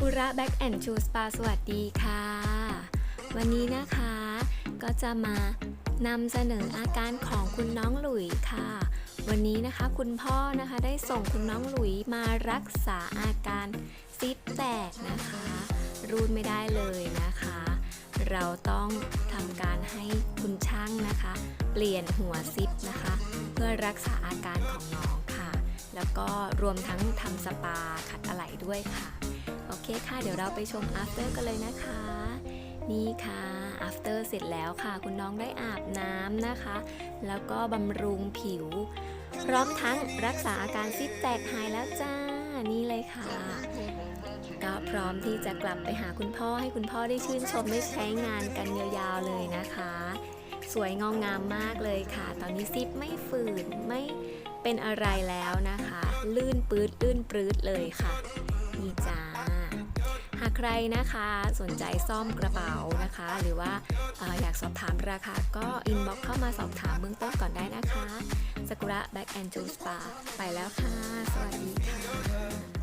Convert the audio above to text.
กุระแบ็กแอนด์ชูสปาสวัสดีค่ะ วันนี้นะคะก็จะมานำเสนออาการของคุณน้องหลุยค่ะ วันนี้นะคะคุณพ่อนะคะได้ส่งคุณน้องหลุยมารักษาอาการซิปแตกนะคะ รูดไม่ได้เลยนะคะ เราต้องทำการให้คุณช่างนะคะ เปลี่ยนหัวซิปนะคะ เพื่อรักษาอาการของน้องค่ะ แล้วก็รวมทั้งทำสปาขัดอะไหล่ด้วยค่ะ เคค่ะ เดี๋ยวเราไปชม after กันเลยนะคะ นี่ค่ะ after เสร็จแล้วค่ะ คุณน้องได้อาบน้ำนะคะ แล้วก็บำรุงผิว พร้อมทั้งรักษาอาการซิปแตกหายแล้วจ้า นี่เลยค่ะ ก็พร้อมที่จะกลับไปหาคุณพ่อให้คุณพ่อได้ชื่นชมได้ใช้งานกันยาวๆเลยนะคะ สวยงองงามมากเลยค่ะ ตอนนี้ซิปไม่ฝืนไม่เป็นอะไรแล้วนะคะ ลื่นปื๊ดลื่นปรื๊ดเลยค่ะ นี่จ้า ใครนะคะสนใจซ่อมกระเป๋านะคะ หรือว่าอออยากสอบถามราคาก็อินบ็อกเข้ามาสอบถามเบื้องต้นก่อนได้นะคะสกุระแบ็กแอนด์จูสปาไปแล้วค่ะ สวัสดีค่ะ